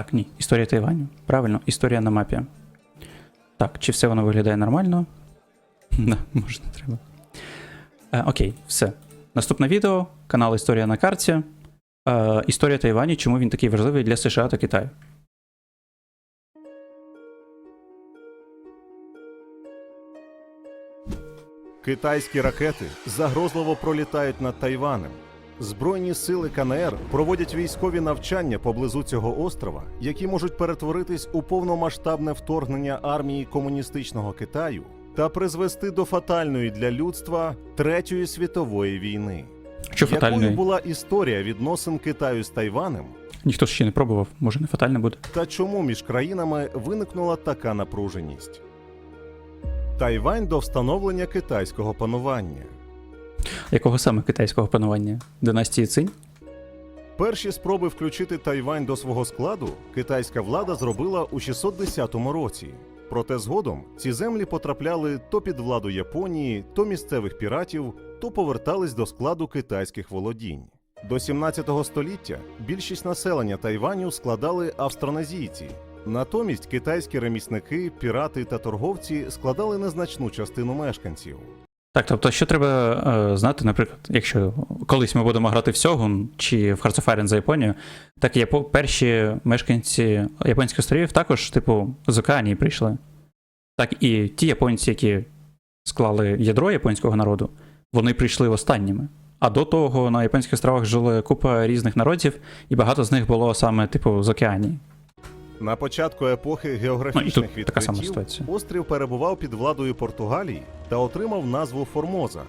Так, ні, історія Тайваню. Правильно, історія на мапі. Так, чи все воно виглядає нормально? Да, може не треба. Е, окей, все. Наступне відео, канал Історія на карті. Е, історія Тайваню, чому він такий важливий для США та Китаю. Китайські ракети загрозливо пролітають над Тайванем. Збройні сили КНР проводять військові навчання поблизу цього острова, які можуть перетворитись у повномасштабне вторгнення армії комуністичного Китаю та призвести до фатальної для людства Третьої світової війни. Що Якою була історія відносин Китаю з Тайванем, Ніхто ще не пробував, може не фатальне буде. та чому між країнами виникнула така напруженість? Тайвань до встановлення китайського панування. Якого саме китайського панування? Династії Цинь? Перші спроби включити Тайвань до свого складу китайська влада зробила у 610 році. Проте згодом ці землі потрапляли то під владу Японії, то місцевих піратів, то повертались до складу китайських володінь. До 17 століття більшість населення Тайваню складали австронезійці. Натомість китайські ремісники, пірати та торговці складали незначну частину мешканців. Так, тобто, що треба е, знати, наприклад, якщо колись ми будемо грати в Сьогун чи в Hearts of Iron за Японію, так япо- перші мешканці японських островів також, типу, з Океанії прийшли. Так і ті японці, які склали ядро японського народу, вони прийшли останніми. А до того на японських островах жили купа різних народів, і багато з них було саме, типу, з Океанії. На початку епохи Ну, географічних сама відкриттів острів перебував під владою Португалії та отримав назву Формоза.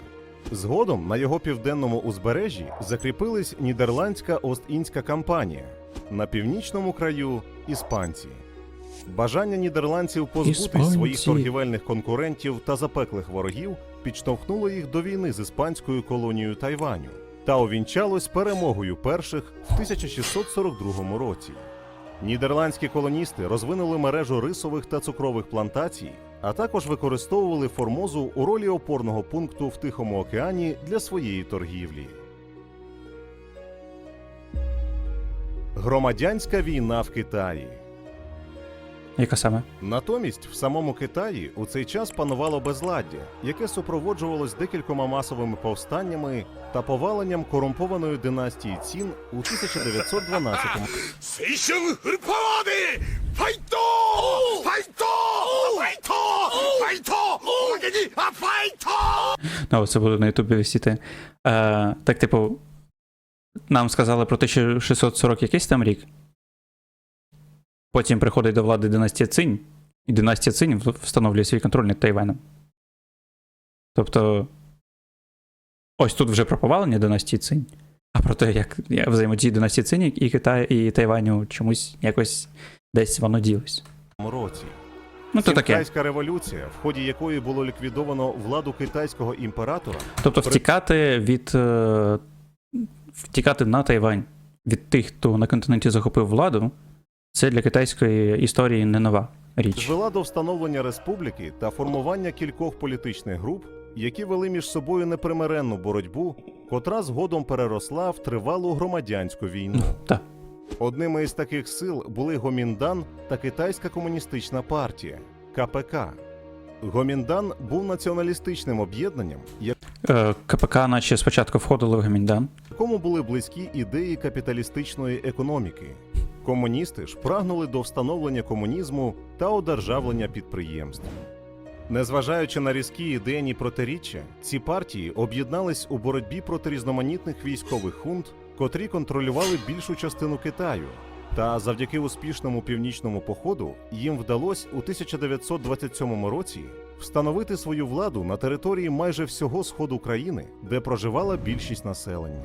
Згодом на його південному узбережжі закріпились нідерландська Ост-Індська компанія, на північному краю іспанці. Бажання нідерландців позбутись своїх торгівельних конкурентів та запеклих ворогів підштовхнуло їх до війни з іспанською колонією Тайваню та увінчалось перемогою перших в 1642 році. Нідерландські колоністи розвинули мережу рисових та цукрових плантацій, а також використовували Формозу у ролі опорного пункту в Тихому океані для своєї торгівлі. Громадянська війна в Китаї. Яка саме? Натомість в самому Китаї у цей час панувало безладдя, яке супроводжувалось декількома масовими повстаннями та поваленням корумпованої династії цін у 1912-му. Ну, це буде на Ютубі висіти. Е, так, типу, нам сказали про 1640 якийсь там рік. Потім приходить до влади династія Цинь, і династія Цинь встановлює свій контроль над Тайваном. Тобто. Ось тут вже про повалення династії Цинь. А про те, як взаємодії династії Цинь і Китаю і Тайваню чомусь якось десь воно ділось. році. Ну, то таке. Китайська революція, в ході якої було ліквідовано владу китайського імператора, Тобто втікати від. е, Втікати на Тайвань від тих, хто на континенті захопив владу, це для китайської історії не нова річ. звела до встановлення республіки та формування кількох політичних груп, які вели між собою непримиренну боротьбу, котра згодом переросла в тривалу громадянську війну. Ну, так. Одними із таких сил були Гоміндан та Китайська комуністична партія КПК. Гоміндан був націоналістичним об'єднанням, Е, КПК, наче спочатку входили в Гаміндан. якому були близькі ідеї капіталістичної економіки. Комуністи ж прагнули до встановлення комунізму та одержавлення підприємств. Незважаючи на різкі ідейні протиріччя, ці партії об'єднались у боротьбі проти різноманітних військових хунт, котрі контролювали більшу частину Китаю. Та завдяки успішному північному походу їм вдалося у 1927 році встановити свою владу на території майже всього сходу країни, де проживала більшість населення.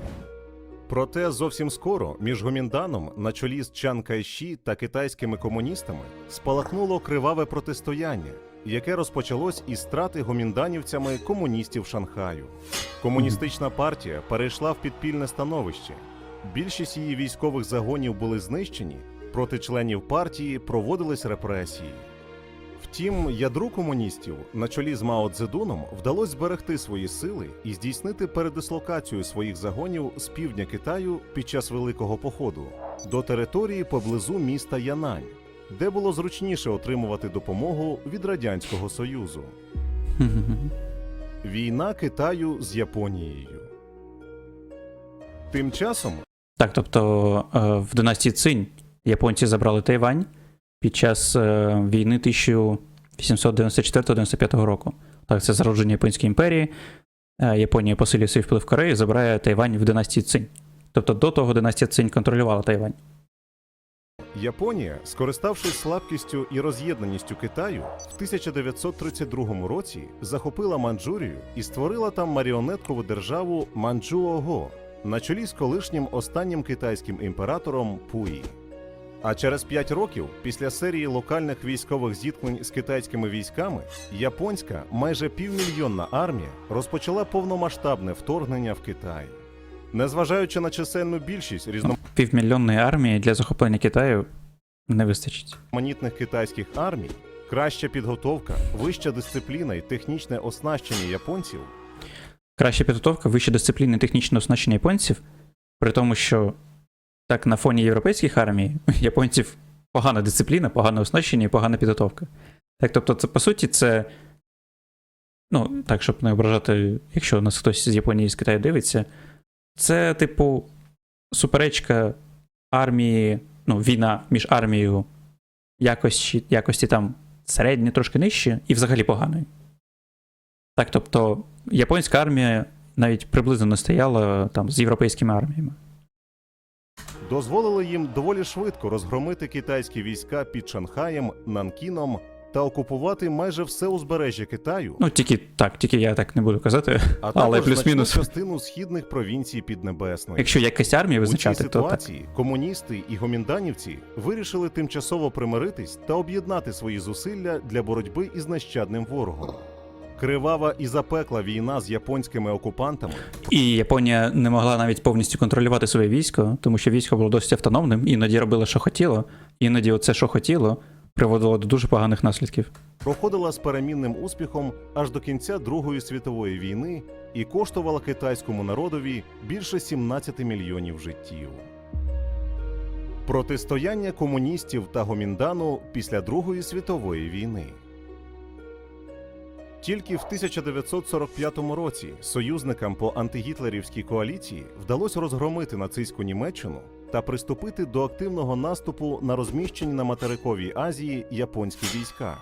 Проте зовсім скоро між Гомінданом на чолі з Чан Кайші та китайськими комуністами спалахнуло криваве протистояння, яке розпочалось із страти гомінданівцями комуністів Шанхаю. Комуністична партія перейшла в підпільне становище. Більшість її військових загонів були знищені, проти членів партії проводились репресії. Втім, ядру комуністів на чолі з Мао Цзедуном вдалося зберегти свої сили і здійснити передислокацію своїх загонів з півдня Китаю під час Великого походу до території поблизу міста Янань, де було зручніше отримувати допомогу від Радянського Союзу. Війна Китаю з Японією. Тим часом Так, тобто е, в династії Цинь японці забрали Тайвань під час е, війни 1894-95 року. Так, це зародження Японської імперії. Е, Японія посилює свій вплив в Кореї забирає Тайвань в династії Цинь. Тобто до того династія Цинь контролювала Тайвань. Японія, скориставшись слабкістю і роз'єднаністю Китаю, в 1932 році захопила Манчжурію і створила там маріонеткову державу Манчжуого на чолі з колишнім останнім китайським імператором Пуї. А через п'ять років, після серії локальних військових зіткнень з китайськими військами, японська майже півмільйонна армія розпочала повномасштабне вторгнення в Китай. Незважаючи на чисельну більшість різноманітних Півмільйонної армії для захоплення Китаю не вистачить. різноманітних китайських армій, краща підготовка, вища дисципліна і технічне оснащення японців Краща підготовка, вища дисципліна і технічне оснащення японців, при тому, що так на фоні європейських армій японців погана дисципліна, погане оснащення і погана підготовка. Так, тобто, це по суті, це. Ну, так, щоб не ображати, якщо нас хтось з Японії з Китаю дивиться, це, типу, суперечка армії, ну, війна між армією якості, якості там середньої, трошки нижче, і взагалі поганої. Так, тобто, японська армія навіть приблизно не стояла там з європейськими арміями. Дозволили їм доволі швидко розгромити китайські війська під Шанхаєм, Нанкіном та окупувати майже все узбережжя Китаю, Ну, тільки так, тільки я так не буду казати. а але плюс-мінус. частину східних провінцій Піднебесної. Якщо якість армії У цій визначати, то так. комуністи і гомінданівці вирішили тимчасово примиритись та об'єднати свої зусилля для боротьби із нещадним ворогом. Кривава і запекла війна з японськими окупантами І Японія не могла навіть повністю контролювати своє військо, тому що військо було досить автономним, іноді робило, що хотіло, іноді оце, що хотіло, приводило до дуже поганих наслідків. проходила з перемінним успіхом аж до кінця Другої світової війни і коштувала китайському народові більше 17 мільйонів життів. Протистояння комуністів та гоміндану після Другої світової війни. Тільки в 1945 році союзникам по антигітлерівській коаліції вдалося розгромити нацистську Німеччину та приступити до активного наступу на розміщені на материковій Азії японські війська.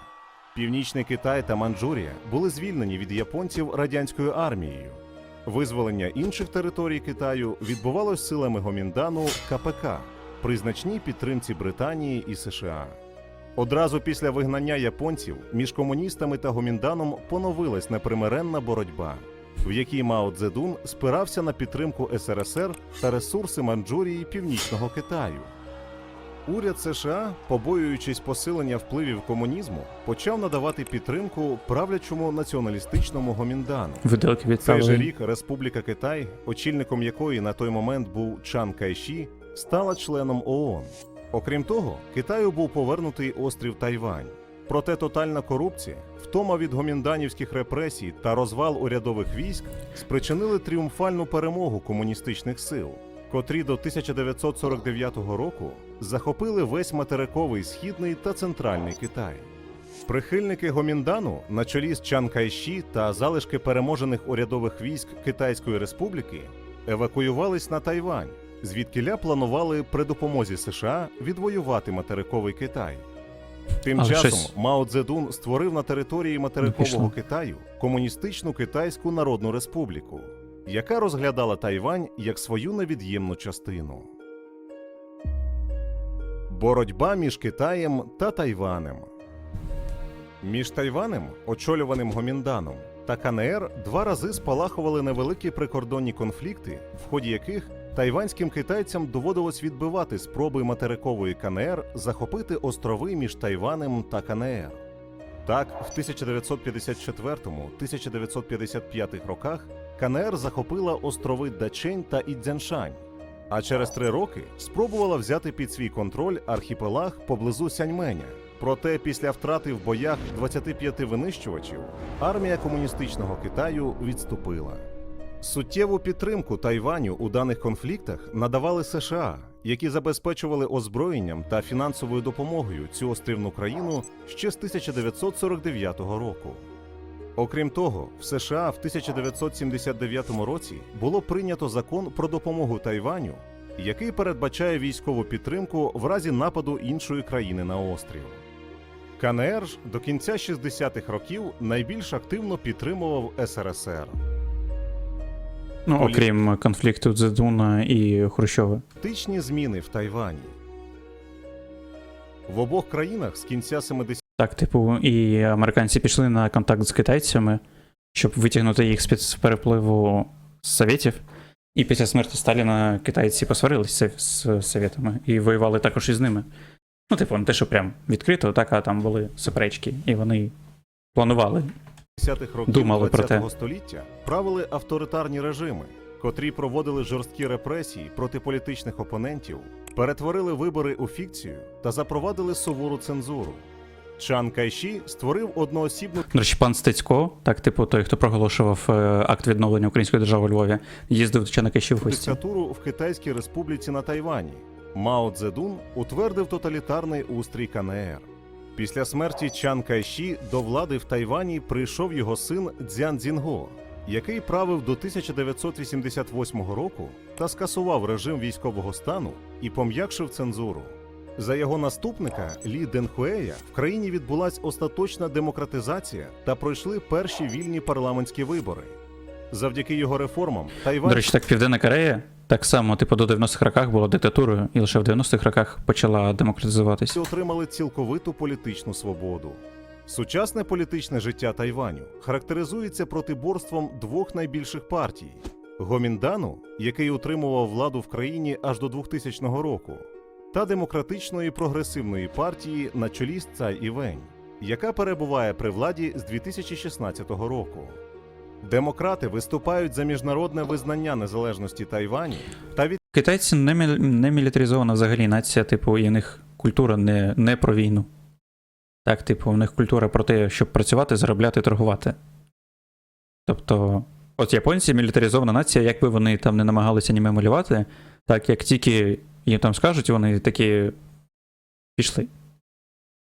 Північний Китай та Манчжурія були звільнені від японців радянською армією. Визволення інших територій Китаю відбувалось силами Гоміндану КПК при значній підтримці Британії і США. Одразу після вигнання японців між комуністами та Гомінданом поновилась непримиренна боротьба, в якій Мао Цзедун спирався на підтримку СРСР та ресурси Манчжурії і Північного Китаю. Уряд США, побоюючись посилення впливів комунізму, почав надавати підтримку правлячому націоналістичному Гоміндану. Цей же рік Республіка Китай, очільником якої на той момент був Чан Кайші, стала членом ООН. Окрім того, Китаю був повернутий острів Тайвань. Проте тотальна корупція, втома від гомінданівських репресій та розвал урядових військ спричинили тріумфальну перемогу комуністичних сил, котрі до 1949 року захопили весь материковий східний та центральний Китай. Прихильники Гоміндану на чолі з Чан Кайші та залишки переможених урядових військ Китайської Республіки евакуювались на Тайвань, звідкиля планували при допомозі США відвоювати материковий Китай. Тим Але часом щось- Мао Цзедун створив на території материкового. Китаю комуністичну Китайську Народну Республіку, яка розглядала Тайвань як свою невід'ємну частину. Боротьба між Китаєм та Тайванем. Між Тайванем, очолюваним Гомінданом, та КНР два рази спалахували невеликі прикордонні конфлікти, в ході яких тайванським китайцям доводилось відбивати спроби материкової КНР захопити острови між Тайванем та КНР. Так, в 1954-1955 роках КНР захопила острови Дачень та Ідзяншань, а через три роки спробувала взяти під свій контроль архіпелаг поблизу Сяньменя, Проте після втрати в боях 25 винищувачів армія комуністичного Китаю відступила. Суттєву підтримку Тайваню у даних конфліктах надавали США, які забезпечували озброєнням та фінансовою допомогою цю острівну країну ще з 1949 року. Окрім того, в США в 1979 році було прийнято закон про допомогу Тайваню, який передбачає військову підтримку в разі нападу іншої країни на острів. КНР ж до кінця 60-х років найбільш активно підтримував СРСР. Ну, окрім конфлікту Цзедуна і Хрущова. Тичні зміни в Тайвані. В обох країнах з кінця 70-х Так, типу, і американці пішли на контакт з китайцями, щоб витягнути їх з-під перепливу з Совєтів. І після смерті Сталіна китайці посварилися з совєтами і воювали також із ними. Ну, типу, не те, що прям відкрито, так, а там були суперечки, і вони планували. 50-х років Думали про ХХ те. століття правили авторитарні режими, котрі проводили жорсткі репресії проти політичних опонентів, перетворили вибори у фікцію та запровадили сувору цензуру. Чан Кайші створив одноосібну До речі, пан Стецько, так, типу, той, хто проголошував е, акт відновлення української держави у Львові, їздив до Чанакаші в гості. диктатуру в Китайській республіці на Тайвані. Мао Цзедун утвердив тоталітарний устрій КНР. Після смерті Чан Кайші до влади в Тайвані прийшов його син Цзян Цзінго, який правив до 1988 року та скасував режим військового стану і пом'якшив цензуру. За його наступника Лі Денхуея в країні відбулась остаточна демократизація та пройшли перші вільні парламентські вибори. Завдяки його реформам Тайвань До речі, так Південна Корея так само, типу, до 90-х роках була диктатурою, і лише в 90-х роках почала демократизуватись. отримали цілковиту політичну свободу. Сучасне політичне життя Тайваню характеризується протиборством двох найбільших партій: Гоміндану, який утримував владу в країні аж до 2000 року, та демократичної прогресивної партії на чолі з Цай Івень, яка перебуває при владі з 2016 року. Демократи виступають за міжнародне визнання незалежності Тайваню та від Китайці не, мі- не мілітаризована взагалі нація, типу, і в них культура не, не про війну. Так, типу, в них культура про те, щоб працювати, заробляти, торгувати. Тобто, от японці мілітаризована нація, як би вони там не намагалися аніме малювати, так як тільки їм там скажуть, вони такі пішли.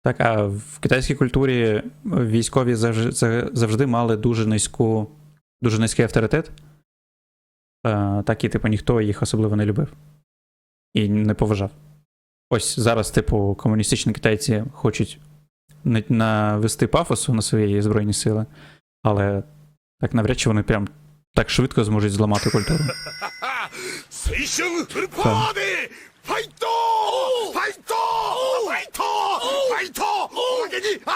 Так, а в китайській культурі військові завжди, завжди мали дуже низьку, дуже низький авторитет. Е, так і, типу, ніхто їх особливо не любив і не поважав. Ось зараз, типу, комуністичні китайці хочуть навести пафосу на свої збройні сили, але так навряд чи вони прям так швидко зможуть зламати культуру. 水春 Файто!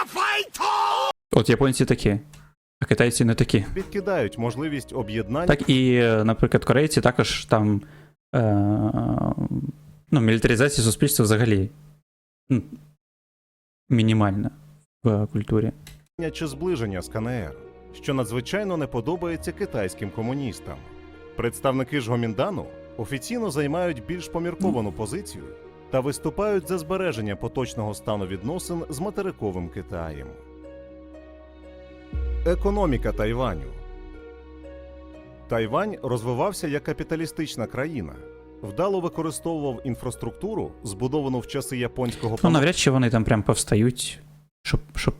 Файто! От японці такі. А китайці не такі. Відкидають можливість об'єднання. Так і, е, наприклад, корейці також там. Е, ну, мілітаризація суспільства взагалі. Ну, мінімальна в культурі. Чи зближення з КНР, що надзвичайно не подобається китайським комуністам. Представники ж Гоміндану офіційно займають більш помірковану позицію та виступають за збереження поточного стану відносин з материковим Китаєм. Економіка Тайваню Тайвань розвивався як капіталістична країна, вдало використовував інфраструктуру, збудовану в часи японського Ну, навряд чи вони там прям повстають, щоб, щоб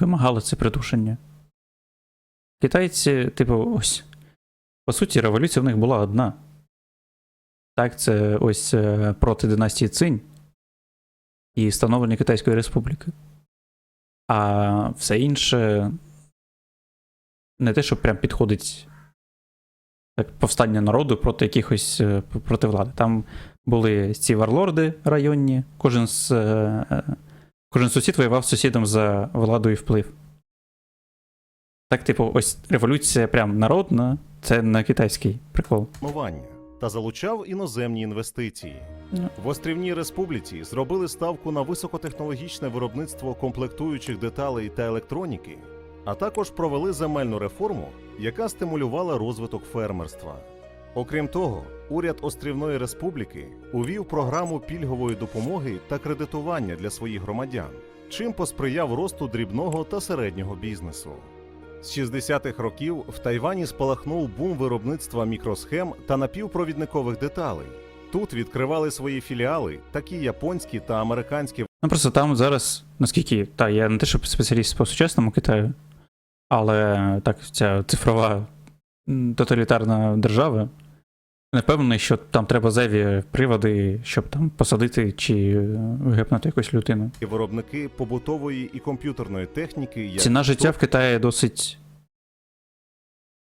вимагали це придушення. Китайці, типу, ось. По суті, революція в них була одна. Так, це ось е, проти династії Цинь і становлення Китайської Республіки. А все інше не те, що прям підходить так, повстання народу проти якихось е, проти влади. Там були ці варлорди районні, кожен з е, кожен сусід воював з сусідом за владу і вплив. Так, типу, ось революція прям народна, це не китайський прикол. існування та залучав іноземні інвестиції. Ну. В Острівній Республіці зробили ставку на високотехнологічне виробництво комплектуючих деталей та електроніки, а також провели земельну реформу, яка стимулювала розвиток фермерства. Окрім того, уряд Острівної Республіки увів програму пільгової допомоги та кредитування для своїх громадян, чим посприяв росту дрібного та середнього бізнесу. З 60-х років в Тайвані спалахнув бум виробництва мікросхем та напівпровідникових деталей. Тут відкривали свої філіали, такі японські та американські Ну просто там зараз, наскільки, та я не те, що спеціаліст по сучасному Китаю, але так, ця цифрова тоталітарна держава. Не впевнений, що там треба зайві приводи, щоб там посадити чи гепнути якусь людину. виробники побутової і комп'ютерної техніки, як Ціна життя в Китаї досить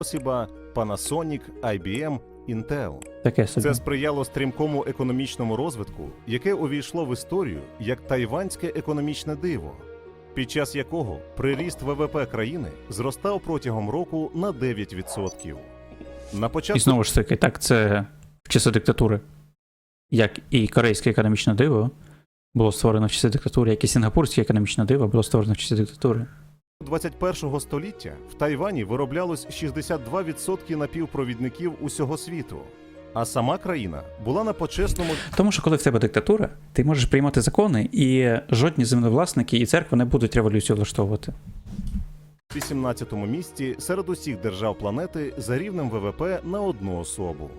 Toshiba, Panasonic, IBM, Intel. таке собі. Це сприяло стрімкому економічному розвитку, яке увійшло в історію як тайванське економічне диво, під час якого приріст ВВП країни зростав протягом року на 9%. На І початку знову ж таки, так, це в часи диктатури. Як і корейське економічне диво було створено в часи диктатури, як і сінгапурське економічне диво було створено в часи диктатури. 21 століття в Тайвані вироблялось 62% напівпровідників усього світу, а сама країна була на почесному Тому що коли в тебе диктатура, ти можеш приймати закони, і жодні землевласники і церква не будуть революцію влаштовувати. 18-му місці серед усіх держав планети за рівнем ВВП на одну особу.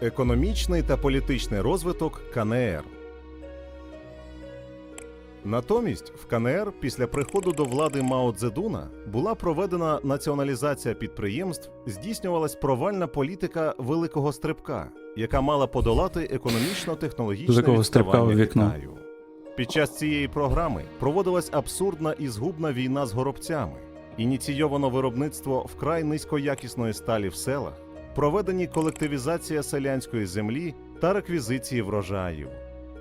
Економічний та політичний розвиток КНР. Натомість в КНР після приходу до влади Мао Цзедуна була проведена націоналізація підприємств, здійснювалась провальна політика великого стрибка, яка мала подолати економічно-технологічне Великого стрибка відставання. Китаю. Під час цієї програми проводилась абсурдна і згубна війна з горобцями, ініційовано виробництво вкрай низькоякісної сталі в селах, проведені колективізація селянської землі та реквізиції врожаїв.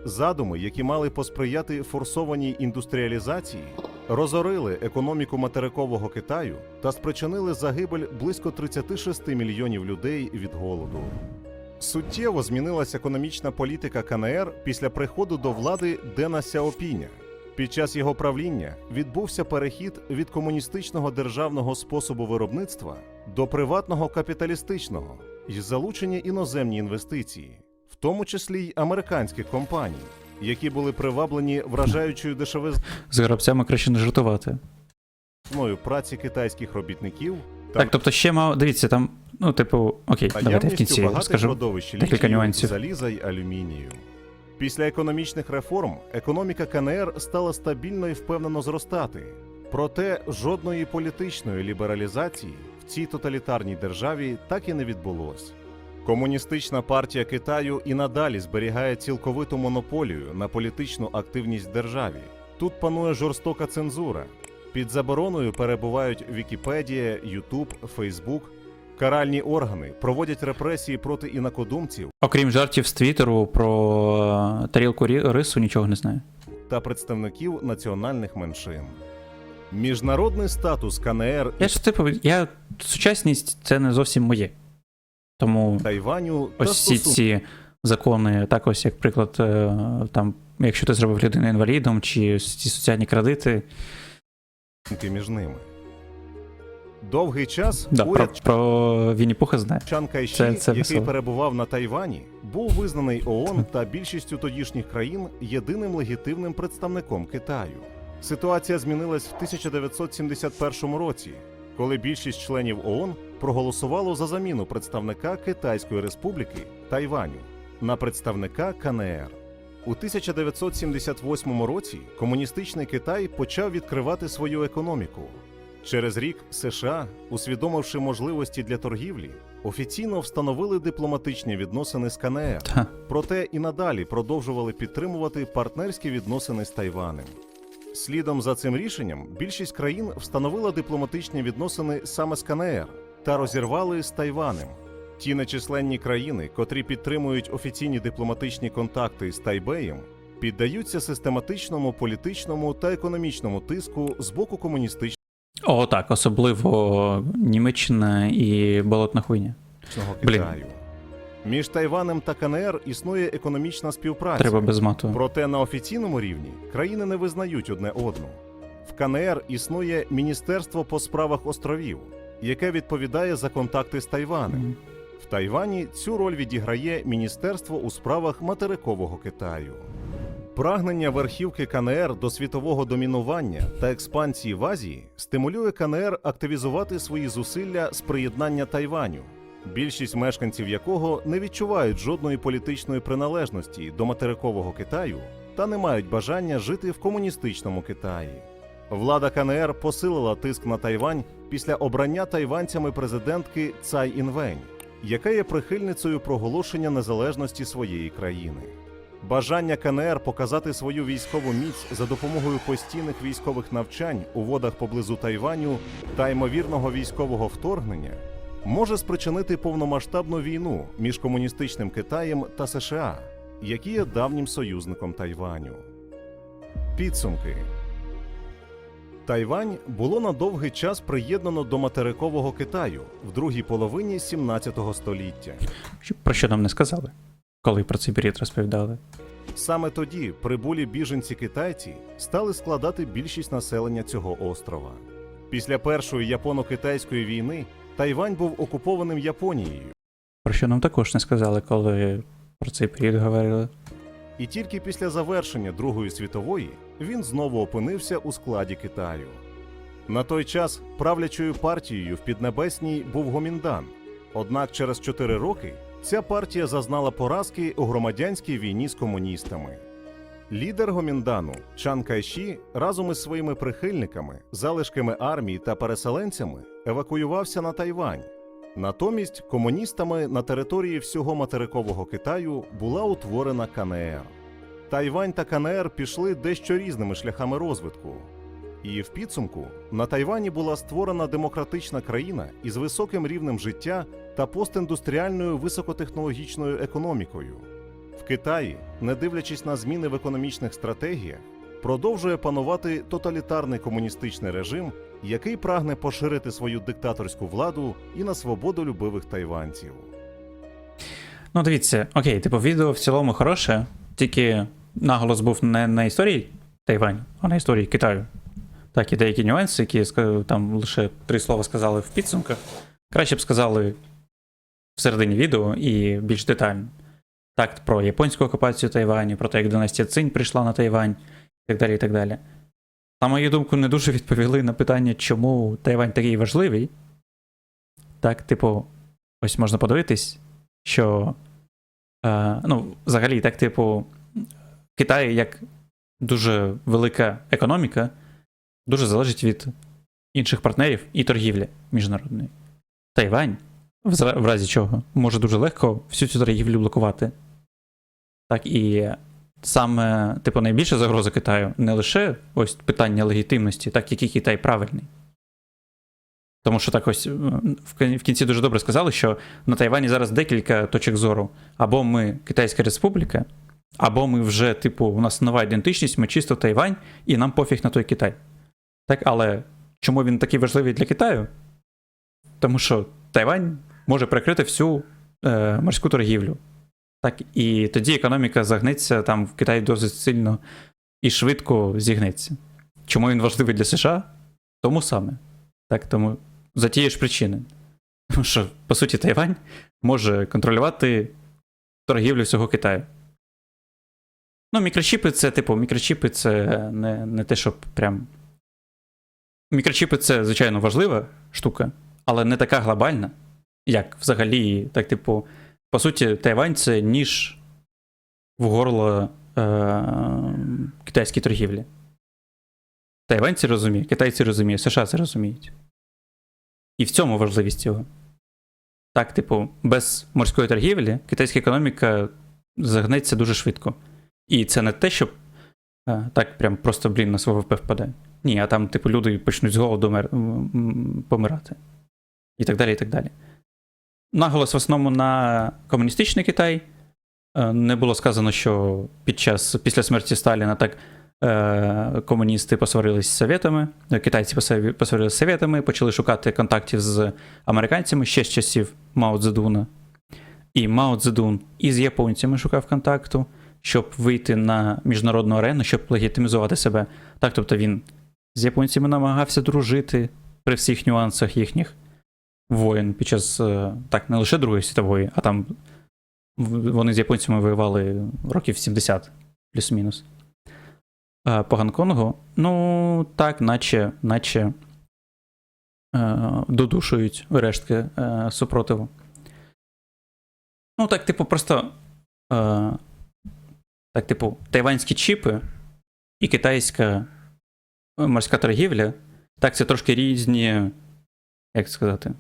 Задуми, які мали посприяти форсованій індустріалізації, розорили економіку материкового Китаю та спричинили загибель близько 36 мільйонів людей від голоду. Суттєво змінилася економічна політика КНР після приходу до влади Дена Сяопіня. Під час його правління відбувся перехід від комуністичного державного способу виробництва до приватного капіталістичного із залучення іноземні інвестиції, в тому числі й американських компаній, які були приваблені вражаючою дешевизною З грабцями краще не жартувати. праці китайських робітників Так, тобто ще мав. Дивіться, там, ну, типу, окей, давайте я в кінці родовищ декілька нюансів. заліза й алюмінію. Після економічних реформ економіка КНР стала стабільно і впевнено зростати. Проте жодної політичної лібералізації в цій тоталітарній державі так і не відбулось. Комуністична партія Китаю і надалі зберігає цілковиту монополію на політичну активність в державі. Тут панує жорстока цензура. Під забороною перебувають Вікіпедія, Ютуб, Фейсбук. Каральні органи проводять репресії проти інакодумців Окрім жартів з Твіттеру про е, тарілку рису, нічого не знаю. та представників національних меншин. Міжнародний статус КНР Я ж типу, я сучасність це не зовсім моє. Тому Тайваню та ось всі стосунки ці закони, так ось, як приклад, е, там, якщо ти зробив людину інвалідом, чи ці соціальні кредити. Між ними. Довгий час Да, про, уряд про Вінні Пуха знає. Чан Кайші, Це- це який весело. перебував на Тайвані, був визнаний ООН та більшістю тодішніх країн єдиним легітимним представником Китаю. Ситуація змінилась в 1971 році, коли більшість членів ООН проголосувало за заміну представника Китайської Республіки Тайваню на представника КНР. У 1978 році комуністичний Китай почав відкривати свою економіку. Через рік США, усвідомивши можливості для торгівлі, офіційно встановили дипломатичні відносини з КНР, проте і надалі продовжували підтримувати партнерські відносини з Тайванем. Слідом за цим рішенням більшість країн встановила дипломатичні відносини саме з КНР та розірвали з Тайванем. Ті нечисленні країни, котрі підтримують офіційні дипломатичні контакти з Тайбеєм, піддаються систематичному політичному та економічному тиску з боку комуністичного О, так, особливо Німеччина і болотна хуйня. Блін. Китаю. Між Тайванем та КНР існує економічна співпраця. Треба без мату. Проте на офіційному рівні країни не визнають одне одну. В КНР існує Міністерство по справах островів, яке відповідає за контакти з Тайванем. Мгм. В Тайвані цю роль відіграє Міністерство у справах материкового Китаю. Прагнення верхівки КНР до світового домінування та експансії в Азії стимулює КНР активізувати свої зусилля з приєднання Тайваню, більшість мешканців якого не відчувають жодної політичної приналежності до материкового Китаю та не мають бажання жити в комуністичному Китаї. Влада КНР посилила тиск на Тайвань після обрання тайванцями президентки Цай Інвень, яка є прихильницею проголошення незалежності своєї країни. Бажання КНР показати свою військову міць за допомогою постійних військових навчань у водах поблизу Тайваню та ймовірного військового вторгнення може спричинити повномасштабну війну між комуністичним Китаєм та США, які є давнім союзником Тайваню. Підсумки Тайвань було на довгий час приєднано до материкового Китаю в другій половині 17 століття. Про що нам не сказали, коли про цей період розповідали. Саме тоді прибулі біженці-китайці стали складати більшість населення цього острова. Після першої японо-китайської війни Тайвань був окупованим Японією, Про що нам також не сказали, коли про цей період говорили. і тільки після завершення Другої світової він знову опинився у складі Китаю. На той час правлячою партією в Піднебесній був Гоміндан. Однак через чотири роки ця партія зазнала поразки у громадянській війні з комуністами. Лідер Гоміндану Чан Кайші разом із своїми прихильниками, залишками армії та переселенцями евакуювався на Тайвань. Натомість комуністами на території всього материкового Китаю була утворена КНР. Тайвань та КНР пішли дещо різними шляхами розвитку. І в підсумку на Тайвані була створена демократична країна із високим рівнем життя та постіндустріальною високотехнологічною економікою. В Китаї, не дивлячись на зміни в економічних стратегіях, продовжує панувати тоталітарний комуністичний режим, який прагне поширити свою диктаторську владу і на свободолюбивих тайванців. Ну, дивіться, окей, типу, відео в цілому хороше, тільки наголос був не на історії Тайваню, а на історії Китаю. Так, і деякі нюанси, які там лише три слова сказали в підсумках, краще б сказали всередині відео і більш детально. Так, про японську окупацію Тайваню, про те, як династія Цинь прийшла на Тайвань, і так далі. і так далі. На мою думку, не дуже відповіли на питання, чому Тайвань такий важливий. Так, типу, ось можна подивитись, що е, ну, взагалі, так, типу, Китай як дуже велика економіка, дуже залежить від інших партнерів і торгівлі міжнародної. Тайвань, в разі чого, може дуже легко всю цю торгівлю блокувати. Так, і саме, типу, найбільша загроза Китаю не лише ось питання легітимності, так який Китай правильний. Тому що так ось в кінці дуже добре сказали, що на Тайвані зараз декілька точок зору. Або ми Китайська Республіка, або ми вже, типу, у нас нова ідентичність, ми чисто Тайвань, і нам пофіг на той Китай. Так, але чому він такий важливий для Китаю? Тому що Тайвань може прикрити всю е, морську торгівлю. Так, і тоді економіка загнеться там в Китаї досить сильно і швидко зігнеться. Чому він важливий для США? Тому саме. Так, тому за тієї ж причини. Тому що, по суті, Тайвань може контролювати торгівлю всього Китаю. Ну, мікрочіпи це, типу, мікрочіпи це не, не те, щоб прям. Мікрочіпи це, звичайно, важлива штука, але не така глобальна, як взагалі, так, типу, по суті, Тайвань це ніж в горло е- китайській торгівлі. Тайвань розуміє, китайці розуміють, США це розуміють. І в цьому важливість цього. Так, типу, без морської торгівлі китайська економіка загнеться дуже швидко. І це не те, щоб е, так прям просто, блін, на свого ВВП впаде. Ні, а там, типу, люди почнуть з голоду мер... помирати. І так далі, і так далі. Наголос в основному на комуністичний Китай. Е, Не було сказано, що під час після смерті Сталіна так е, комуністи посварились з совєтами, китайці посварилися з совєтами, почали шукати контактів з американцями ще з часів Мао Цзедуна. І Мао Цзедун із японцями шукав контакту, щоб вийти на міжнародну арену, щоб легітимізувати себе. Так, тобто він з японцями намагався дружити при всіх нюансах їхніх воєн під час е, так, не лише Другої світової, а там вони з японцями воювали років 70 плюс-мінус. Е, по Гонконгу, ну, так, наче, наче е, додушують рештки супротиву. Ну, так, типу, просто. Е, так, типу, тайванські чіпи і китайська морська торгівля. Так, це трошки різні. Як сказати?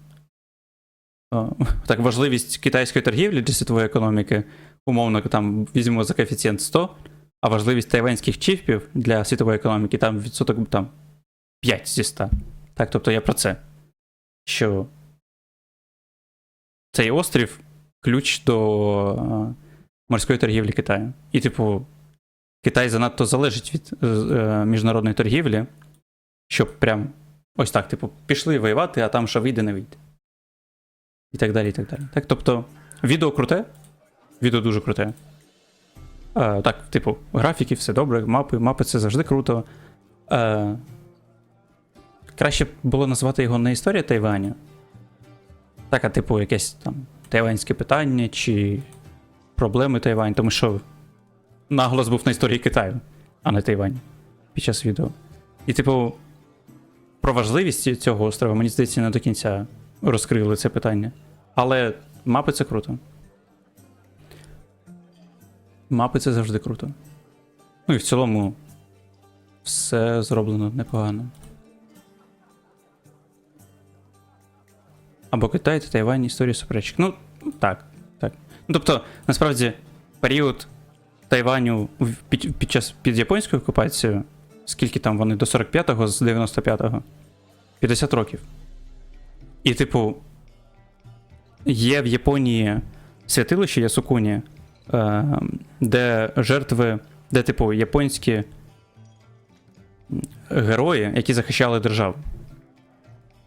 Е, так, важливість китайської торгівлі для світової економіки, умовно, там візьмемо за коефіцієнт 100, а важливість тайванських чіпів для світової економіки там відсоток там, 5 зі 100. Так, тобто я про це. Що цей острів ключ до е, морської торгівлі Китаю. І, типу, Китай занадто залежить від е, е, міжнародної торгівлі, щоб прям ось так, типу, пішли воювати, а там що вийде, не вийде. І так далі, і так далі. Так, тобто, відео круте, відео дуже круте. Е, так, типу, графіки, все добре, мапи, мапи це завжди круто. Е, краще було назвати його не історія Тайваню. Так, а типу, якесь там тайванське питання чи проблеми Тайвань, тому що наголос був на історії Китаю, а не Тайвань під час відео. І, типу, про важливість цього острова, мені здається, не до кінця розкрили це питання. Але мапи це круто. Мапи це завжди круто. Ну і в цілому все зроблено непогано. Або Китай та Тайвань історії суперечок. Ну, так, тобто, насправді, період Тайваню під, під час під японською окупацією, скільки там вони до 45-го з 95-го? 50 років. І, типу, є в Японії святилище Ясукуні, е, де жертви, де, типу, японські герої, які захищали державу.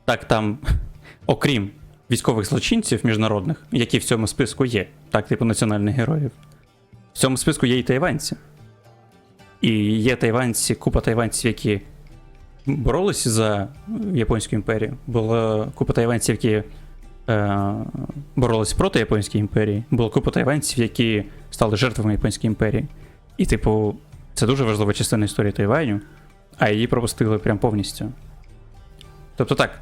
Так, там, окрім військових злочинців міжнародних, які в цьому списку є, так, типу національних героїв, в цьому списку є і тайванці. І є тайванці, купа тайванців, які боролися за Японську імперію. Була купа тайванців, які е, боролися проти Японської імперії. Була купа тайванців, які стали жертвами Японської імперії. І, типу, це дуже важлива частина історії Тайваню, а її пропустили прям повністю. Тобто так.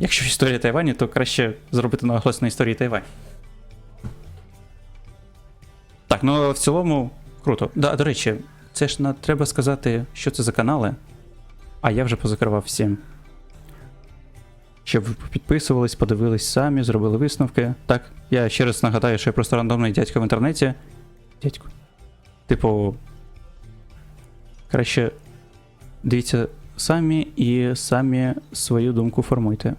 Якщо історія Тайваню, то краще зробити наголос на історії Тайваню. Так, ну в цілому круто. Да, до речі, це ж на, треба сказати, що це за канали. А я вже позакривав всім. Щоб ви підписувались, подивились самі, зробили висновки. Так, я ще раз нагадаю, що я просто рандомний дядько в інтернеті. Дядько. Типу. Краще дивіться самі і самі свою думку формуйте.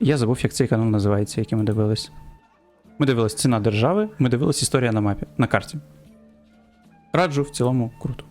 Я забув, як цей канал називається, який ми дивились. Ми дивились ціна держави, ми дивились історія на мапі, на карті. Раджу в цілому круто.